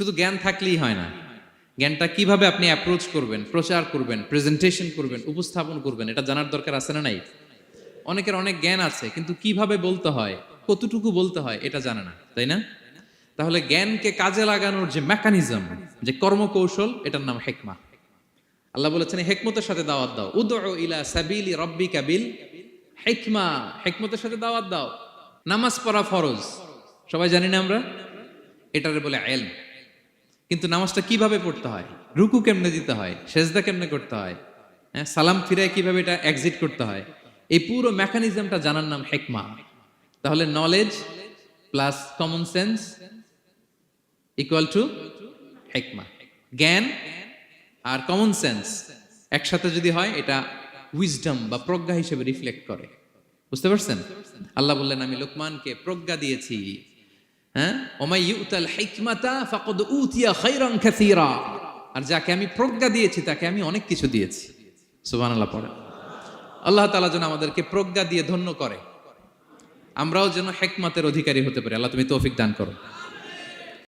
শুধু জ্ঞান থাকলেই হয় না। জ্ঞানটা কীভাবে আপনি অ্যাপ্রোচ করবেন, প্রচার করবেন প্রেজেন্টেশন করবেন, উপস্থাপন করবেন, এটা জানার দরকার আছে না নাই? অনেকের অনেক জ্ঞান আছে, কিন্তু কীভাবে বলতে হয়, কতটুকু বলতে হয়, এটা জানে না, তাই না? তাহলে জ্ঞানকে কাজে লাগানোর যে মেকানিজম যে কর্মকৌশল, এটার নাম হেকমা আল্লাহ বলেছেন, হেকমতের সাথে দাওয়াত দাও। উদউ ইলা সাবিলি রব্বিকা কাবিল হেকমা। হেকমতের সাথে দাওয়াত দাও। নামাজ পড়া ফরজ। সবাই জানি না আমরা? এটারে বলে এলম। কিন্তু নামাজটা কীভাবে পড়তে হয়? রুকু কেমনে দিতে হয়? সেজদা কেমনে করতে হয়? হ্যাঁ সালাম ফিরায় কীভাবে এটা এক্সিট করতে হয়? এই পুরো মেকানিজমটা জানার নাম হেকমা তাহলে knowledge plus common sense equal to হেকমা জ্ঞান আর কমন সেন্স একসাথে যদি হয়, এটা উইজডম বা প্রজ্ঞা হিসেবে রিফ্লেক্ট করে। বুঝতে পারছেন? আল্লাহ বললেন, আমি লোকমানকে প্রজ্ঞা দিয়েছি। হ্যাঁ? ওমাই ইউতাল হিকমাতা ফাকদ উতিয়া খাইরান কাসীরা। আর যাকে আমি প্রজ্ঞা দিয়েছি, তাকে আমি অনেক কিছু দিয়েছি। সুবহানাল্লাহ পড়ে আল্লাহ তাআলা যেন আমাদেরকে প্রজ্ঞা দিয়ে ধন্য করে। আমরাও যেন হেকমাতের অধিকারী হতে পারি। আল্লাহ তুমি তৌফিক দান করো।